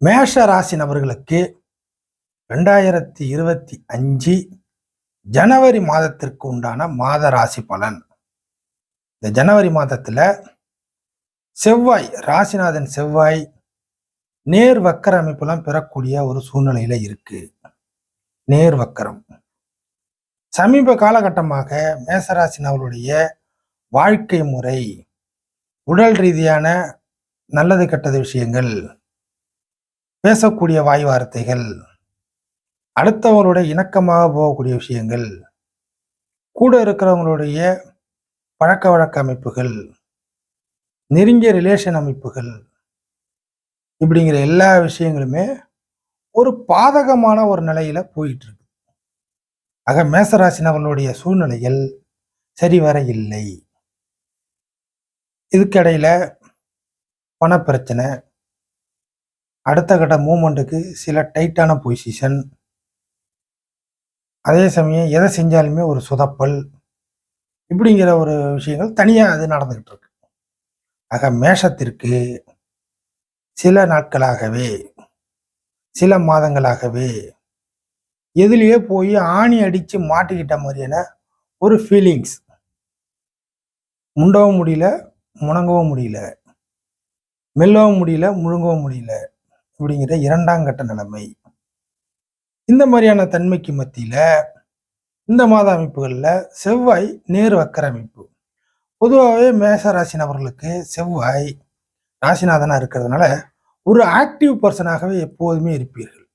மேஷ ராசி நபர்களுக்கு ரெண்டாயிரத்தி இருபத்தி அஞ்சு ஜனவரி மாதத்திற்கு உண்டான மாத ராசி பலன். இந்த ஜனவரி மாதத்துல செவ்வாய் ராசிநாதன் செவ்வாய் நேர் வக்கர அமைப்பெல்லாம் பெறக்கூடிய ஒரு சூழ்நிலையில இருக்கு. நேர் வக்கரம். சமீப காலகட்டமாக மேசராசி நபர்களுடைய வாழ்க்கை முறை உடல் ரீதியான நல்லது கெட்டது விஷயங்கள் பேசக்கூடிய வாய் வார்த்தைகள் அடுத்தவங்களுடைய இணக்கமாக போகக்கூடிய விஷயங்கள் கூட இருக்கிறவங்களுடைய பழக்க வழக்க அமைப்புகள் நெருங்கிய ரிலேஷன் அமைப்புகள் இப்படிங்கிற எல்லா விஷயங்களுமே ஒரு பாதகமான ஒரு நிலையில போயிட்டு இருக்கு ஆக மேசராசினவர்களுடைய சூழ்நிலைகள் சரிவர இல்லை. இதுக்கிடையில பணப்பிரச்சனை அடுத்த கட்ட மூமெண்ட்டுக்கு சில டைட்டான பொசிஷன். அதே சமயம் எதை செஞ்சாலுமே ஒரு சுதப்பல். இப்படிங்கிற ஒரு விஷயங்கள் தனியாக அது நடந்துக்கிட்டு இருக்கு ஆக மேஷத்திற்கு சில நாட்களாகவே சில மாதங்களாகவே எதுலேயே போய் ஆணி அடித்து மாட்டிக்கிட்ட மாதிரியான ஒரு ஃபீலிங்ஸ் முண்டவும் முடியல முணங்கவும் முடியல. மெல்லவும் முடியல முழுங்கவும் முடியல. அப்படிங்கிற இரண்டாம் கட்ட நிலைமை. இந்த மாதிரியான தன்மைக்கு மத்தியில இந்த மாத அமைப்புகளில் செவ்வாய் நேர் வக்கர அமைப்பு. பொதுவாகவே மேச ராசி நபர்களுக்கு செவ்வாய் ராசிநாதனாக இருக்கிறதுனால ஒரு ஆக்டிவ் பர்சனாகவே எப்போதுமே இருப்பீர்கள்.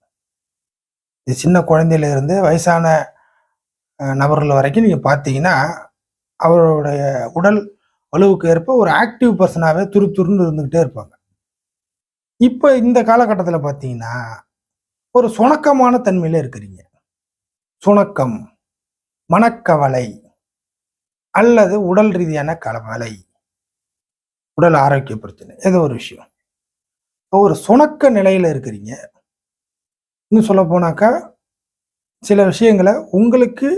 இது சின்ன குழந்தையிலிருந்து வயசான நபர்கள் வரைக்கும் நீங்கள் பார்த்தீங்கன்னா அவருடைய உடல் வலுவுக்கு ஏற்ப ஒரு ஆக்டிவ் பர்சனாகவே துரு துருன்னு இருந்துக்கிட்டே இருப்பாங்க. இப்போ இந்த காலகட்டத்தில் பார்த்தீங்கன்னா ஒரு சுணக்கமான தன்மையில் இருக்கிறீங்க. சுணக்கம் மனக்கவலை அல்லது உடல் ரீதியான கவலை உடல் ஆரோக்கிய பிரச்சனை ஏதோ ஒரு விஷயம். இப்போ ஒரு சுணக்க நிலையில் இருக்கிறீங்க. இன்னும் சொல்ல போனாக்கா சில விஷயங்களை உங்களுக்கு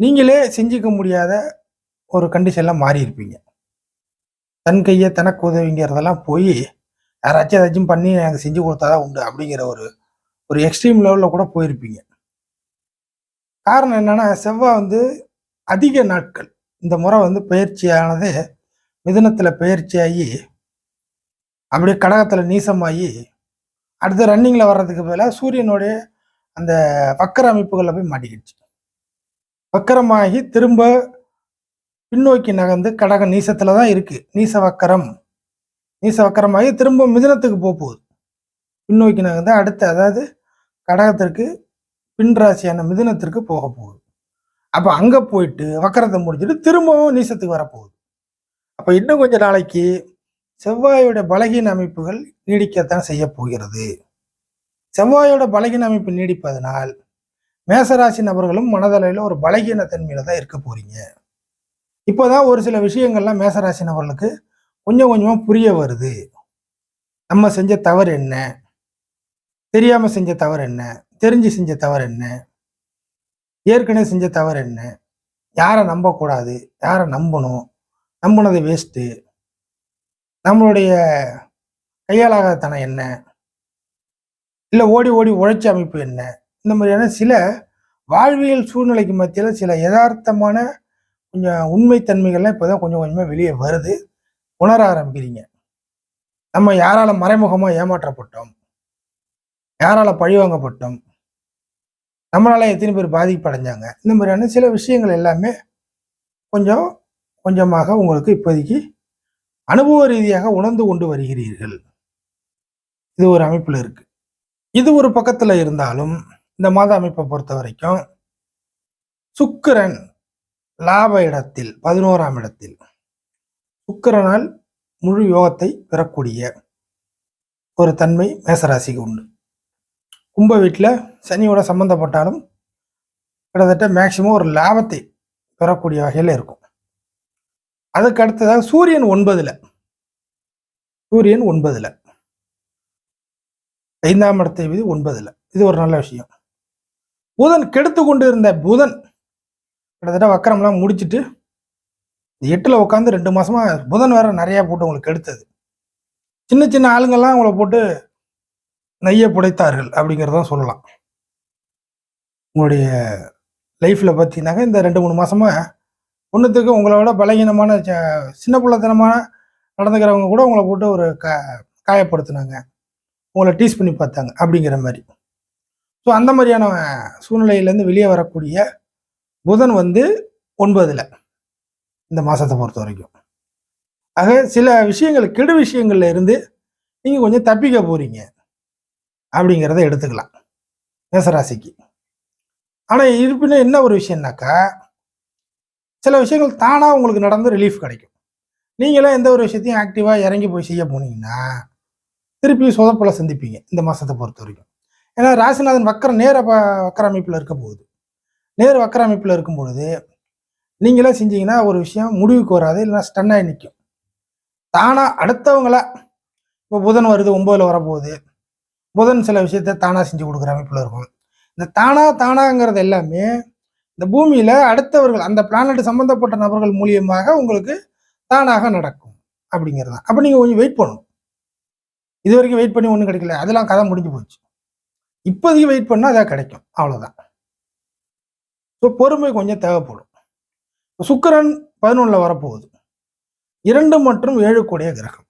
நீங்களே செஞ்சுக்க முடியாத ஒரு கண்டிஷன்லாம் மாறி இருப்பீங்க தன் கையை தனக்கு உதவிங்கிறதெல்லாம் போய் யாராச்சும் ஏதாச்சும் பண்ணி எனக்கு செஞ்சு கொடுத்தாதான் உண்டு அப்படிங்கிற ஒரு ஒரு எக்ஸ்ட்ரீம் லெவலில் கூட போயிருப்பீங்க. காரணம் என்னென்னா செவ்வாய் வந்து அதிக நாட்கள் இந்த முறை வந்து பயிற்சியானது மிதனத்தில் பயிற்சியாகி அப்படியே கடகத்தில் நீசமாகி அடுத்து ரன்னிங்கில் வர்றதுக்கு பதிலாக சூரியனுடைய அந்த வக்கர அமைப்புகளில் போய் மாட்டிக்கிடுச்சு. வக்கரமாகி திரும்ப பின்னோக்கி நகர்ந்து கடக நீசத்தில் தான் இருக்குது நீச வக்கரம். நீச வக்கரமாகி திரும்ப மிதனத்துக்கு போக போகுது. பின்னோக்கி நகர்ந்து அடுத்த அதாவது கடகத்திற்கு பின் ராசியான போக போகுது. அப்போ அங்கே போயிட்டு வக்கரத்தை முடிச்சுட்டு திரும்பவும் நீசத்துக்கு வரப்போகுது. அப்போ இன்னும் கொஞ்ச நாளைக்கு செவ்வாயோட பலகீன அமைப்புகள் நீடிக்கத்தான் செய்ய போகிறது. செவ்வாயோட பலகீன அமைப்பு நீடிப்பதனால் மேசராசி நபர்களும் மனதளவில் ஒரு பலகீன தன்மையில தான் இருக்க போறீங்க. இப்போதான் ஒரு சில விஷயங்கள்லாம் மேசராசி நபர்களுக்கு கொஞ்சம் கொஞ்சமாக புரிய வருது. நம்ம செஞ்ச தவறு என்ன? தெரியாமல் செஞ்ச தவறு என்ன? தெரிஞ்சு செஞ்ச தவறு என்ன? ஏற்கனவே செஞ்ச தவறு என்ன? யாரை நம்பக்கூடாது? யாரை நம்பணும்? நம்பினது வேஸ்ட்டு நம்மளுடைய கையாளாகத்தனம் என்ன? இல்லை ஓடி ஓடி உழைச்சி அமைப்பு என்ன? இந்த மாதிரியான சில வாழ்வியல் சூழ்நிலைக்கு மத்தியில் சில யதார்த்தமான கொஞ்சம் உண்மைத்தன்மைகள்லாம் இப்போ தான் கொஞ்சம் கொஞ்சமாக வெளியே வருது. உணர ஆரம்பிக்கிறீங்க. நம்ம யாரால மறைமுகமாக ஏமாற்றப்பட்டோம். யாரால பழிவாங்கப்பட்டோம் நம்மளால எத்தனை பேர் பாதிப்படைஞ்சாங்க. இந்த மாதிரியான சில விஷயங்கள் எல்லாமே கொஞ்சம் கொஞ்சமாக உங்களுக்கு இப்போதைக்கு அனுபவ ரீதியாக உணர்ந்து கொண்டு வருகிறீர்கள். இது ஒரு அமைப்பில் இருக்கு. இது ஒரு பக்கத்தில் இருந்தாலும் இந்த மாத அமைப்பை பொறுத்த வரைக்கும் சுக்கிரன் லாப இடத்தில் பதினோராம் இடத்தில் சுக்கரனால் முழு யோகத்தை பெறக்கூடிய ஒரு தன்மை மேசராசிக்கு உண்டு. கும்ப வீட்டில் சனியோட சம்பந்தப்பட்டாலும் கிட்டத்தட்ட மேக்சிமம் ஒரு லாபத்தை பெறக்கூடிய வகையில் இருக்கும். அதுக்கு அடுத்ததாக சூரியன் ஒன்பதில் சூரியன் ஒன்பதில் ஐந்தாம் இடத்தை விதி ஒன்பதில். இது ஒரு நல்ல விஷயம். புதன் கெடுத்து கொண்டு இருந்த புதன் கிட்டத்தட்ட வக்கரம்லாம் முடிச்சிட்டு எட்டில் உட்காந்து ரெண்டு மாசமா புதன் வேற நிறையா போட்டு உங்களுக்கு எடுத்தது சின்ன சின்ன ஆளுங்கள்லாம் உங்களை போட்டு நைய புடைத்தார்கள் அப்படிங்கிறத சொல்லலாம். உங்களுடைய லைஃப்பில் பார்த்தீங்கன்னாக்க இந்த ரெண்டு மூணு மாசமா ஒன்றுத்துக்கு உங்களை விட பலகீனமான ச- சின்ன பிள்ளைத்தனமான நடந்துக்கிறவங்க கூட உங்களை போட்டு ஒரு க காயப்படுத்தினாங்க. உங்களை டீஸ் பண்ணி பார்த்தாங்க அப்படிங்கிற மாதிரி. ஸோ அந்த மாதிரியான சூழ்நிலையிலேருந்து வெளியே வரக்கூடிய புதன் வந்து ஒன்பதில். இந்த மாதத்தை பொறுத்த வரைக்கும் ஆக சில விஷயங்கள் கெடு விஷயங்கள்ல இருந்து நீங்கள் கொஞ்சம் தப்பிக்க போறீங்க. அப்படிங்கிறத எடுத்துக்கலாம். மேசராசிக்கு. ஆனால் இருப்பினும் என்ன ஒரு விஷயம்னாக்கா சில விஷயங்கள் தானாக உங்களுக்கு நடந்து ரிலீஃப் கிடைக்கும். நீங்களே எந்த ஒரு விஷயத்தையும் ஆக்டிவாக இறங்கி போய் செய்ய போனீங்கன்னா திருப்பி சொதப்பில் சந்திப்பீங்க இந்த மாதத்தை பொறுத்த வரைக்கும் ஏன்னா ராசிநாதன் வக்கர நேர வக்கர அமைப்பில் இருக்க போகுது. நேர் வக்கர அமைப்பில் இருக்கும் பொழுது நீங்களே செஞ்சீங்கன்னா ஒரு விஷயம் முடிவுக்கு வராது இல்லைன்னா ஸ்டன்னாகி நிற்கும் தானாக அடுத்தவங்களா இப்போ புதன் வருது ஒன்பதுல வரப்போகுது. புதன் சில விஷயத்த தானாக செஞ்சு கொடுக்குற அமைப்பில் இருக்கும். இந்த தானா தானாங்கிறது எல்லாமே இந்த பூமியில் அடுத்தவர்கள் அந்த பிளானட் சம்மந்தப்பட்ட நபர்கள் மூலியமாக உங்களுக்கு தானாக நடக்கும் அப்படிங்கிறது தான். அப்போ நீங்கள் கொஞ்சம் வெயிட் பண்ணணும். இது வரைக்கும் வெயிட் பண்ணி ஒன்றும் கிடைக்கல. அதெல்லாம் கதை முடிஞ்சு போச்சு. இப்போதைக்கு வெயிட் பண்ணால் அதான் கிடைக்கும். அவ்வளோதான் ஸோ பொறுமை கொஞ்சம் தேவைப்படும். சுக்கரன் பதினொன்றில் வரப்போகுது. இரண்டு மற்றும் ஏழு கூடிய கிரகம்.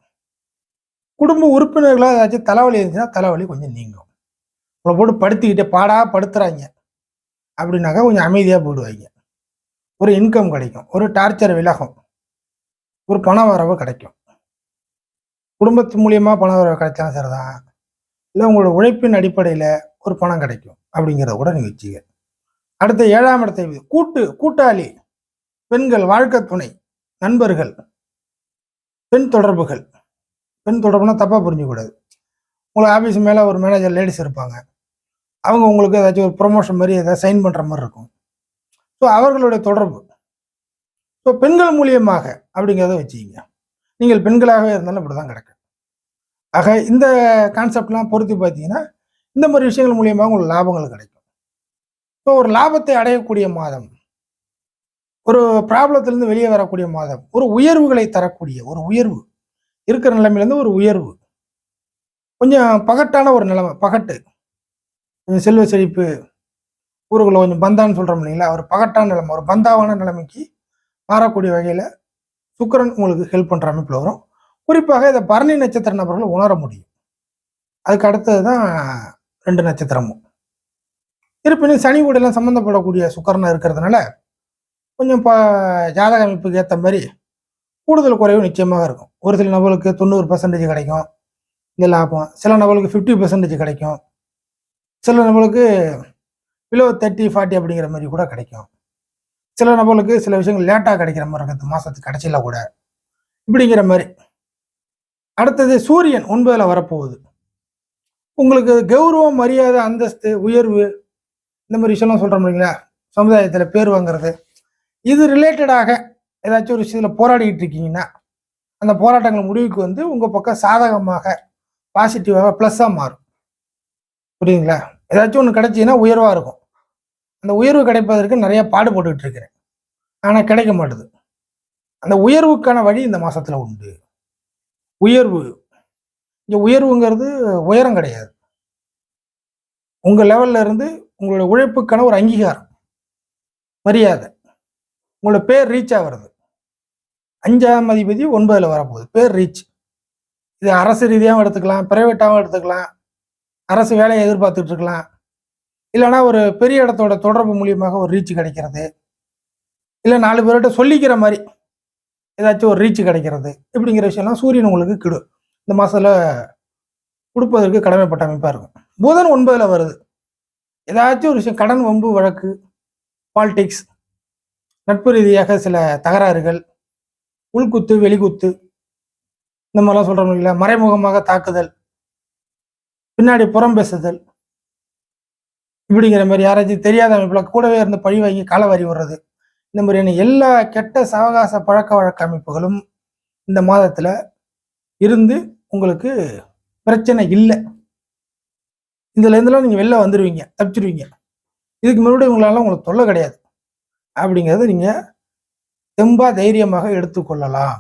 குடும்ப உறுப்பினர்களாக ஏதாச்சும் தலைவலி இருந்துச்சுன்னா தலைவலி கொஞ்சம் நீங்கும். உங்களை போட்டு படுத்திக்கிட்டு பாடா படுத்துறாங்க. அப்படின்னாக்கா கொஞ்சம் அமைதியாக போடுவாங்க. ஒரு இன்கம் கிடைக்கும். ஒரு டார்ச்சர் விலகும். ஒரு பண வரவு கிடைக்கும். குடும்பத்து மூலியமாக பண வரவு கிடைச்சாலும் சரிதான் இல்லை உங்களோட உழைப்பின் அடிப்படையில் ஒரு பணம் கிடைக்கும். அப்படிங்கிறத கூட நீங்கள் வச்சுக்க அடுத்த ஏழாம் இடத்தை கூட்டு கூட்டாளி. பெண்கள் வாழ்க்கை துணை நண்பர்கள் பெண் தொடர்புகள். பெண் தொடர்புனா தப்பாக புரிஞ்சுக்கூடாது. உங்களுக்கு ஆஃபீஸ் மேலே ஒரு மேனேஜர் லேடிஸ் இருப்பாங்க. அவங்க உங்களுக்கு ஏதாச்சும் ஒரு ப்ரொமோஷன் மாதிரி ஏதாவது சைன் பண்ணுற மாதிரி இருக்கும். ஸோ அவர்களுடைய தொடர்பு. ஸோ பெண்கள் மூலியமாக அப்படிங்கிறத வச்சுக்கிங்க. நீங்கள் பெண்களாகவே இருந்தாலும் இப்படி தான் கிடக்கு. ஆக இந்த கான்செப்ட்லாம் பொருத்தி பார்த்தீங்கன்னா இந்த மாதிரி விஷயங்கள் மூலியமாக உங்களுக்கு லாபங்கள் கிடைக்கும். ஸோ ஒரு லாபத்தை அடையக்கூடிய மாதம் ஒரு ப்ராப்ளத்திலேருந்து வெளியே வரக்கூடிய மாதம் ஒரு உயர்வுகளை தரக்கூடிய ஒரு உயர்வு. இருக்கிற நிலைமையிலேருந்து ஒரு உயர்வு. கொஞ்சம் பகட்டான ஒரு நிலைமை பகட்டு. கொஞ்சம் செல்வ செழிப்பு ஊருக்குள்ள கொஞ்சம் பந்தான்னு சொல்கிறோம் இல்லைங்களா? ஒரு பகட்டான நிலைமை ஒரு பந்தாவான நிலைமைக்கு மாறக்கூடிய வகையில் சுக்கரன் உங்களுக்கு ஹெல்ப் பண்ணுற அமைப்பில் வரும். குறிப்பாக இதை பரணி நட்சத்திர நபர்கள் உணர முடியும். அதுக்கு அடுத்தது தான் ரெண்டு நட்சத்திரமும். இருப்பினும் சனி கூடலாம் சம்மந்தப்படக்கூடிய சுக்கரனாக இருக்கிறதுனால கொஞ்சம் ப ஜாதக அமைப்புக்கு ஏற்ற மாதிரி கூடுதல் குறைவு நிச்சயமாக இருக்கும். ஒரு சில நபர்களுக்கு தொண்ணூறு பர்சன்டேஜ் கிடைக்கும். இந்த லாபம். சில நபர்களுக்கு ஃபிஃப்டி பர்சன்டேஜ் கிடைக்கும். சில நபர்களுக்கு பிலோ தேர்ட்டி ஃபார்ட்டி அப்படிங்கிற மாதிரி கூட கிடைக்கும். சில நபர்களுக்கு சில விஷயங்கள் லேட்டாக கிடைக்கிற மாதிரி இருக்குது மாதத்துக்கு கடைசியில் கூட. இப்படிங்கிற மாதிரி. அடுத்தது சூரியன் ஒன்பதில் வரப்போகுது. உங்களுக்கு கௌரவம் மரியாதை அந்தஸ்து உயர்வு இந்த மாதிரி விஷயம்லாம் சொல்கிறோம் இல்லைங்களா? சமுதாயத்தில் பேர் வாங்குறது. இது ரிலேட்டடாக ஏதாச்சும் ஒரு விஷயத்தில் போராடிக்கிட்டு இருக்கீங்கன்னா அந்த போராட்டங்கள் முடிவுக்கு வந்து உங்கள் பக்கம் சாதகமாக பாசிட்டிவாக ப்ளஸ்ஸாக மாறும். புரியுதுங்களா? ஏதாச்சும் ஒன்று கிடைச்சின்னா உயர்வாக இருக்கும். அந்த உயர்வு கிடைப்பதற்கு நிறைய பாடுபட்டுக்கிட்டு இருக்கிறேன் ஆனால் கிடைக்க மாட்டுது. அந்த உயர்வுக்கான வழி இந்த மாதத்தில் உண்டு. உயர்வு. இங்கே உயர்வுங்கிறது உயரம் கிடையாது. உங்கள் லெவல்ல இருந்து உங்களோட உழைப்புக்கான ஒரு அங்கீகாரம். மரியாதை. உங்களோட பேர் ரீச் ஆகிறது அஞ்சாம் அதிபதி ஒன்பதில் வரப்போகுது. பேர் ரீச் இது அரசு ரீதியாகவும் எடுத்துக்கலாம் பிரைவேட்டாகவும் எடுத்துக்கலாம் அரசு வேலையை எதிர்பார்த்துட்டு இருக்கலாம். இல்லைன்னா ஒரு பெரிய இடத்தோட தொடர்பு மூலியமாக ஒரு ரீச் கிடைக்கிறது. இல்லை நாலு பேர்கிட்ட சொல்லிக்கிற மாதிரி ஏதாச்சும் ஒரு ரீச் கிடைக்கிறது. இப்படிங்கிற விஷயம்லாம் சூரியன் உங்களுக்கு கிடு. இந்த மாதத்தில் கொடுப்பதற்கு கடமைப்பட்ட அமைப்பாக இருக்கும். புதன் ஒன்பதில் வருது. ஏதாச்சும் ஒரு விஷயம் கடன் வம்பு வழக்கு பாலிடிக்ஸ் நட்பு ரீதியாக சில தகராறுகள் உள்குத்து வெளிக்குத்து இந்த மாதிரிலாம் சொல்கிறோம் இல்லைங்களா? மறைமுகமாக தாக்குதல் பின்னாடி புறம் பேசுதல் இப்படிங்கிற மாதிரி யாராச்சும் தெரியாத அமைப்பில் கூடவே இருந்து பழி வாங்கி காலை வாரி விடுறது இந்த மாதிரியான எல்லா கெட்ட சவகாச பழக்க வழக்க அமைப்புகளும் இந்த மாதத்தில் இருந்து உங்களுக்கு பிரச்சனை இல்லை. இதுல நீங்கள் வெளில வந்துடுவீங்க தப்பிச்சிருவீங்க. இதுக்கு முன்னாடி உங்களால் உங்களுக்கு தொல்லை கிடையாது. அப்படிங்கிறத நீங்கள் தெம்பாக தைரியமாக எடுத்துக்கொள்ளலாம்.